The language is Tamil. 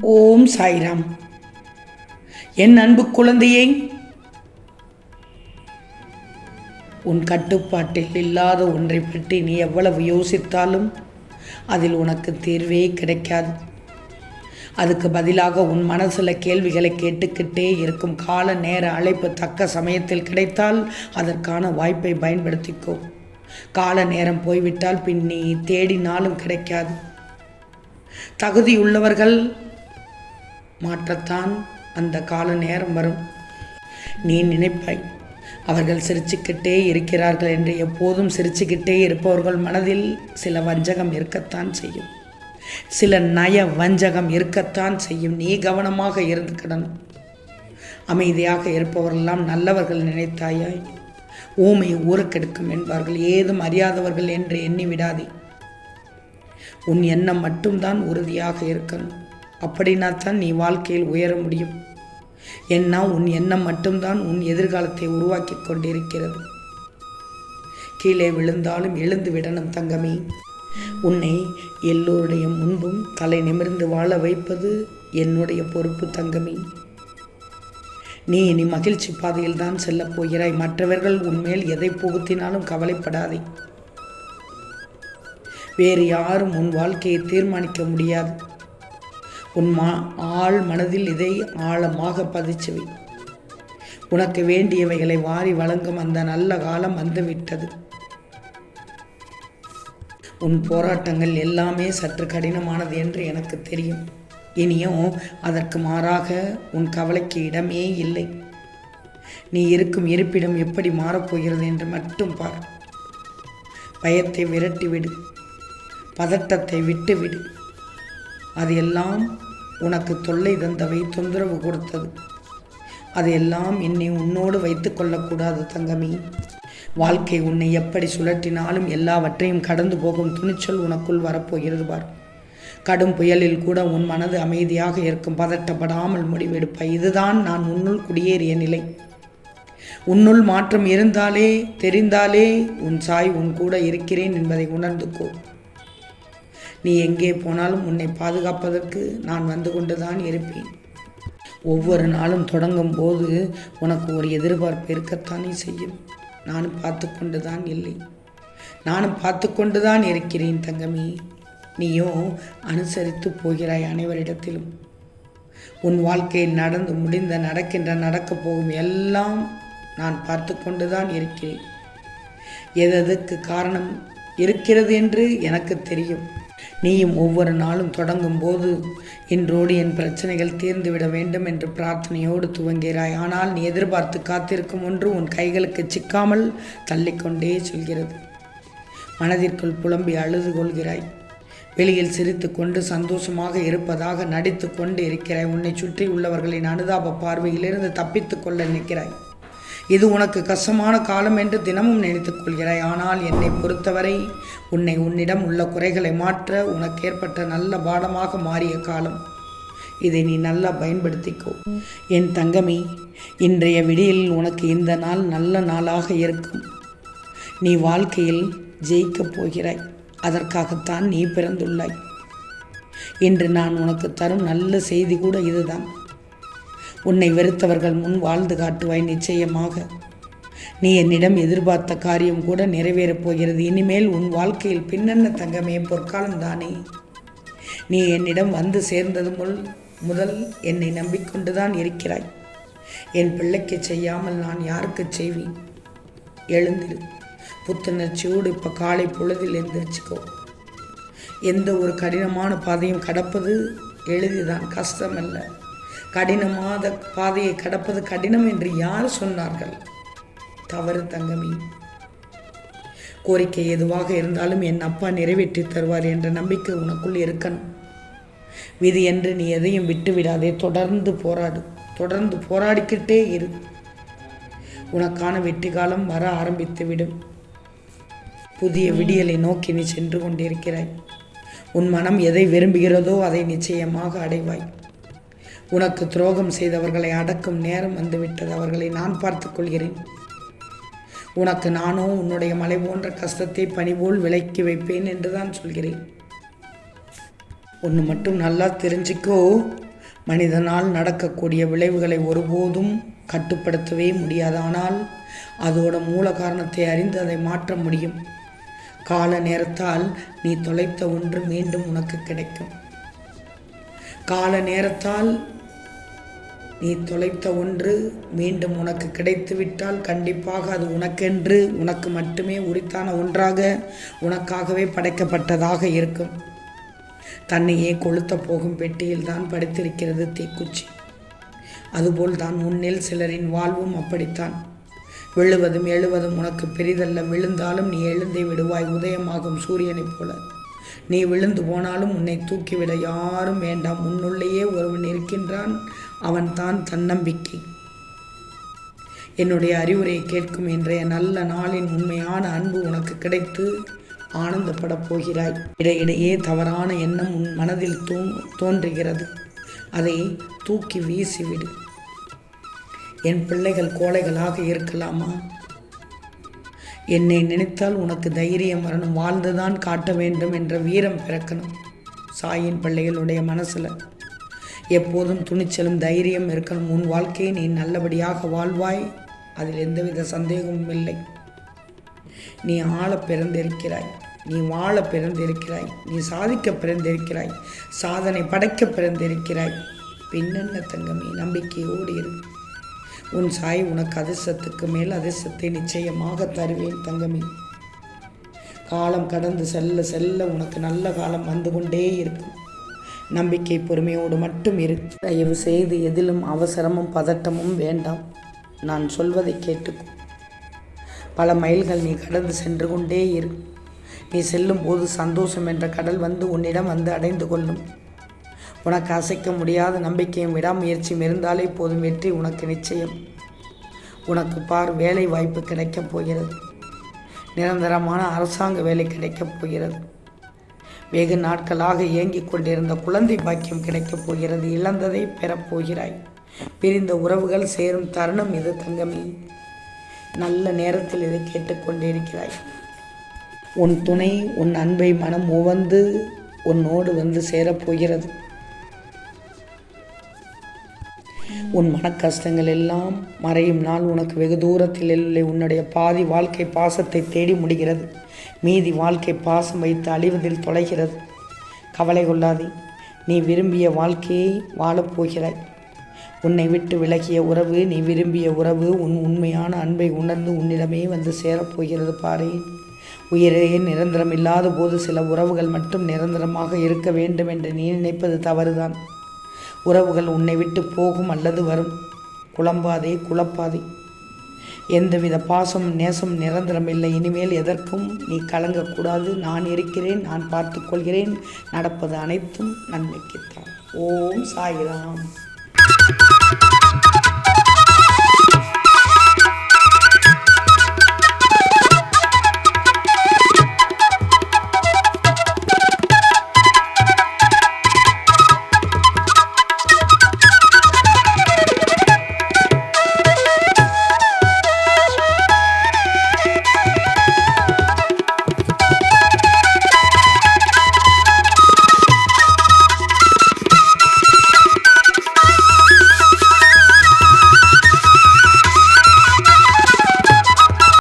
ஓம் சாய்ராம். என் அன்பு குழந்தையே உன் கட்டுப்பாட்டில் இல்லாத ஒன்றை பற்றி நீ எவ்வளவு யோசித்தாலும் அதில் உனக்கு தீர்வே கிடைக்காது. அதுக்கு பதிலாக உன் மனசில் கேள்விகளை கேட்டுக்கிட்டே இருக்கும் கால நேர அழைப்பு தக்க சமயத்தில் கிடைத்தால் அதற்கான வாய்ப்பை பயன்படுத்திக்கோ. கால நேரம் போய்விட்டால் பின் நீ தேடினாலும் கிடைக்காது. தகுதியுள்ளவர்கள் மாற்றத்தான் அந்த கால நேரம் வரும். நீ நினைப்பாய் அவர்கள் சிரிச்சுக்கிட்டே இருக்கிறார்கள் என்று எப்போதும் சிரிச்சுக்கிட்டே இருப்பவர்கள் மனதில் சில வஞ்சகம் இருக்கத்தான் செய்யும். சில நய வஞ்சகம் இருக்கத்தான் செய்யும். நீ கவனமாக இருந்துக்கிடணும் அமைதியாக இருப்பவர்களெல்லாம் நல்லவர்கள் நினைத்தாயாய்? ஊமை ஊறக்கெடுக்கும் என்பார்கள். ஏதும் அறியாதவர்கள் என்று எண்ணி விடாதே. உன் எண்ணம் மட்டும்தான் உறுதியாக இருக்கணும். அப்படின்னா தான் நீ வாழ்க்கையில் உயர முடியும். ஏன்னா உன் எண்ணம் மட்டும்தான் உன் எதிர்காலத்தை உருவாக்கி கொண்டிருக்கிறது. கீழே விழுந்தாலும் எழுந்து விடணும் தங்கமே. உன்னை எல்லோருடைய முன்பும் தலை நிமிர்ந்து வாழ வைப்பது என்னுடைய பொறுப்பு தங்கமே. நீ இனி மகிழ்ச்சி பாதையில் தான் செல்லப் போகிறாய். மற்றவர்கள் உன்மேல் எதை புகுத்தினாலும் கவலைப்படாதே. வேறு யாரும் உன் வாழ்க்கையை தீர்மானிக்க முடியாது. உன் மா ஆள் மனதில் இதை ஆழமாக பதிச்சுவை. உனக்கு வேண்டியவைகளை வாரி வழங்கும் அந்த நல்ல காலம் வந்துவிட்டது. உன் போராட்டங்கள் எல்லாமே சற்று கடினமானது என்று எனக்கு தெரியும். இனியும் அதற்கு மாறாக உன் கவலைக்கு இடமே இல்லை. நீ இருக்கும் இருப்பிடம் எப்படி மாறப்போகிறது என்று மட்டும் பார். பயத்தை விரட்டிவிடு. பதட்டத்தை விட்டுவிடு அது எல்லாம் உனக்கு தொல்லை தந்தவை தொந்தரவு கொடுத்தது. அதையெல்லாம் என்னை உன்னோடு வைத்து கொள்ளக்கூடாது தங்கமி. வாழ்க்கை உன்னை எப்படி சுழற்றினாலும் எல்லாவற்றையும் கடந்து போகும் துணிச்சல் உனக்குள் வரப்போகிறது பார். கடும் புயலில் கூட உன் மனது அமைதியாக இருக்கும் பதட்டப்படாமல் முடிவெடுப்பாய் இதுதான் நான் உன்னுள் குடியேறிய நிலை. உன்னுள் மாற்றம் இருந்தாலே தெரிந்தாலே உன் சாய் உன் கூட இருக்கிறேன் என்பதை உணர்ந்துக்கோ. நீ எங்கே போனாலும் உன்னை பாதுகாப்பதற்கு நான் வந்து கொண்டுதான் இருப்பேன். ஒவ்வொரு நாளும் தொடங்கும் போது உனக்கு ஒரு எதிர்பார்ப்பு இருக்கத்தானே செய்யும். நானும் பார்த்து கொண்டு தான் இல்லை. நானும் பார்த்து கொண்டு தான் இருக்கிறேன் தங்கமி. நீயும் அனுசரித்து போகிறாய் அனைவரிடத்திலும். உன் வாழ்க்கையில் நடந்து முடிந்த நடக்கின்ற நடக்கப் போகும் எல்லாம் நான் பார்த்து கொண்டு தான் இருக்கிறேன். எதற்கு காரணம் இருக்கிறது என்று எனக்கு தெரியும். நீயும் ஒவ்வொரு நாளும் தொடங்கும் போது இன்றோடு என் பிரச்சனைகள் தீர்ந்துவிட வேண்டும் என்று பிரார்த்தனையோடு துவங்கிறாய் ஆனால் நீ எதிர்பார்த்து காத்திருக்கும் ஒன்று உன் கைகளுக்கு சிக்காமல் தள்ளிக்கொண்டே செல்கிறது. மனதிற்குள் புலம்பி அழுது கொள்கிறாய். வெளியில் சிரித்து கொண்டு சந்தோஷமாக இருப்பதாக நடித்து கொண்டு இருக்கிறாய். உன்னை சுற்றி உள்ளவர்களின் அனுதாப பார்வையிலிருந்து தப்பித்து கொள்ள நிற்கிறாய். இது உனக்கு கஷ்டமான காலம் என்று தினமும் நினைத்துக் கொள்கிறாய். ஆனால் என்னை பொறுத்தவரை உன்னை உன்னிடம் உள்ள குறைகளை மாற்ற உனக்கு ஏற்பட்ட நல்ல பாடமாக மாறிய காலம். இதை நீ நல்லா பயன்படுத்திக்கோ. என் தங்கமி இன்றைய விடியில் உனக்கு இந்த நாள் நல்ல நாளாக இருக்கும். நீ வாழ்க்கையில் ஜெயிக்கப் போகிறாய். அதற்காகத்தான் நீ பிறந்துள்ளாய். இன்று நான் உனக்கு தரும் நல்ல செய்தி கூட இதுதான். உன்னை வெறுத்தவர்கள் முன் வாழ்ந்து காட்டுவாய் நிச்சயமாக. நீ என்னிடம் எதிர்பார்த்த காரியம் கூட நிறைவேறப் போகிறது. இனிமேல் உன் வாழ்க்கையில் பின்னென்ன தங்கமே பொற்காலம் தானே. நீ என்னிடம் வந்து சேர்ந்தது முல் முதல் என்னை நம்பிக்கொண்டுதான் இருக்கிறாய். என் பிள்ளைக்கு செய்யாமல் நான் யாருக்கு செய்வேன்? எழுந்திரு. புத்துணர்ச்சியோடு இப்போ காலை பொழுதில் எழுந்திரிச்சிக்கோ எந்த ஒரு கடினமான பாதையும் கடப்பது எளிதுதான் கஷ்டமல்ல. கடினமாத பாதையை கடப்பது கடினம் என்று யார் சொன்னார்கள்? தவறு தங்கமி. கோரிக்கை எதுவாக இருந்தாலும் என் அப்பா நிறைவேற்றி தருவார் என்ற நம்பிக்கை உனக்குள் இருக்கணும். விதி என்று நீ எதையும் விட்டு விடாதே தொடர்ந்து போராடு. தொடர்ந்து போராடிக்கிட்டே இரு. உனக்கான வெற்றி காலம் வர ஆரம்பித்துவிடும். புதிய விடியலை நோக்கி நீ சென்று கொண்டிருக்கிறாய். உன் மனம் எதை விரும்புகிறதோ அதை நிச்சயமாக அடைவாய். உனக்கு துரோகம் செய்தவர்களை அடக்கும் நேரம் வந்துவிட்டது. அவர்களை நான் பார்த்துக் கொள்கிறேன். உனக்கு நானோ உன்னுடைய மலை போன்ற கஷ்டத்தை பணிபோல் விலக்கி வைப்பேன் என்றுதான் சொல்கிறேன். ஒன்று மட்டும் நல்லா தெரிஞ்சுக்கோ. மனிதனால் நடக்கக்கூடிய விளைவுகளை ஒருபோதும் கட்டுப்படுத்தவே முடியாது. ஆனால் அதோட மூல காரணத்தை அறிந்து அதை மாற்ற முடியும். கால நேரத்தால் நீ தொலைத்த ஒன்று மீண்டும் உனக்கு கிடைக்கும். கால நேரத்தால் நீ தொலைத்த ஒன்று மீண்டும் உனக்கு கிடைத்துவிட்டால் கண்டிப்பாக அது உனக்கென்று உனக்கு மட்டுமே உரித்தான ஒன்றாக உனக்காகவே படைக்கப்பட்டதாக இருக்கும். தன்னையே கொளுத்த போகும் பெட்டியில் தான் படுத்திருக்கிறது தீக்குச்சி. அதுபோல் தான் உன்னில் சிலரின் வாழ்வும் அப்படித்தான். விழுவதும் எழுவதும் உனக்கு பெரிதல்ல விழுந்தாலும் நீ எழுந்தே விடுவாய் உதயமாகும் சூரியனைப் போல. நீ விழுந்து போனாலும் உன்னை தூக்கிவிட யாரும் வேண்டாம் உன்னுள்ளேயே ஒருவன் இருக்கின்றான். அவன்தான் தன்னம்பிக்கை. என்னுடைய அறிவுரையை கேட்கும் இன்றைய நல்ல நாளின் உண்மையான அன்பு உனக்கு கிடைத்து ஆனந்தப்படப் போகிறாய். இடையிடையே தவறான எண்ணம் உன் மனதில் தோ தோன்றுகிறது. அதை தூக்கி வீசிவிடு. என் பிள்ளைகள் கோழைகளாக இருக்கலாமா? என்னை நினைத்தால் உனக்கு தைரியம் வரணும். வாழ்ந்துதான் காட்ட வேண்டும் என்ற வீரம் பிறக்கணும். சாயின் பிள்ளைகளுடைய மனசில் எப்போதும் துணிச்சலும் தைரியம் இருக்கணும். உன் வாழ்க்கையை நீ நல்லபடியாக வாழ்வாய். அதில் எந்தவித சந்தேகமும் இல்லை. நீ ஆள பிறந்திருக்கிறாய். நீ வாழ பிறந்திருக்கிறாய். நீ சாதிக்க பிறந்திருக்கிறாய். சாதனை படைக்க பிறந்திருக்கிறாய். பின்னென்ன தங்கமே நம்பிக்கையோடு இரு. உன் சாய் உனக்கு அதிர்ஷ்டத்துக்கு மேல் அதிர்ஷ்டத்தை நிச்சயமாக தருவேன் தங்கமே. காலம் கடந்து செல்ல செல்ல உனக்கு நல்ல காலம் வந்து கொண்டே இருக்கும். நம்பிக்கை பொறுமையோடு மட்டும் இரு. தயவு செய்து எதிலும் அவசரமும் பதட்டமும் வேண்டாம். நான் சொல்வதை கேட்டுக்கோ. பல மைல்கள் நீ கடந்து சென்று கொண்டே இரு. நீ செல்லும் போது சந்தோஷம் என்ற கடல் வந்து உன்னிடம் வந்து அடைந்து கொள்ளும். உனக்கு அசைக்க முடியாத நம்பிக்கையும் விடாமுயற்சியும் இருந்தாலே போதும் வெற்றி உனக்கு நிச்சயம். உனக்கு பார் வேலை வாய்ப்பு கிடைக்கப் போகிறது. நிரந்தரமான அரசாங்க வேலை கிடைக்கப் போகிறது. வெகு நாட்களாக இயங்கிக் கொண்டிருந்த குழந்தை பாக்கியம் கிடைக்கப் போகிறது. இழந்ததை பெறப்போகிறாய் பிரிந்த உறவுகள் சேரும் தருணம் இது தங்கமே. நல்ல நேரத்தில் இதை கேட்டுக்கொண்டிருக்கிறாய் உன் துணை உன் அன்பை மனம் உவந்து உன்னோடு வந்து சேரப்போகிறது உன் மனக்கஷ்டங்கள் எல்லாம் மறையும் நாள் உனக்கு வெகு தூரத்தில் இல்லை உன்னுடைய பாதி வாழ்க்கை பாசத்தை தேடி முடிகிறது. மீதி வாழ்க்கை பாசம் வைத்து அழிவதில் தொலைகிறது. கவலை கொள்ளாதே நீ விரும்பிய வாழ்க்கையை வாழப்போகிறாய் உன்னை விட்டு விலகிய உறவு நீ விரும்பிய உறவு உன் உண்மையான அன்பை உணர்ந்து உன்னிடமே வந்து சேரப்போகிறது பாரு. உயிரே நிரந்தரம் இல்லாத போது சில உறவுகள் மட்டும் நிரந்தரமாக இருக்க வேண்டும் என்று நீ நினைப்பது தவறுதான். உறவுகள் உன்னை விட்டு போகும் அல்லது வரும். குழம்பாதே குழப்பாதே. எந்தவித பாசம் நேசம் நிரந்தரம் இல்லை. இனிமேல் எதற்கும் நீ கலங்கக்கூடாது. நான் இருக்கிறேன் நான் பார்த்துக்கொள்கிறேன் நடப்பது அனைத்தும் நன்மைக்குத்தான். ஓம் சாய்ராம்.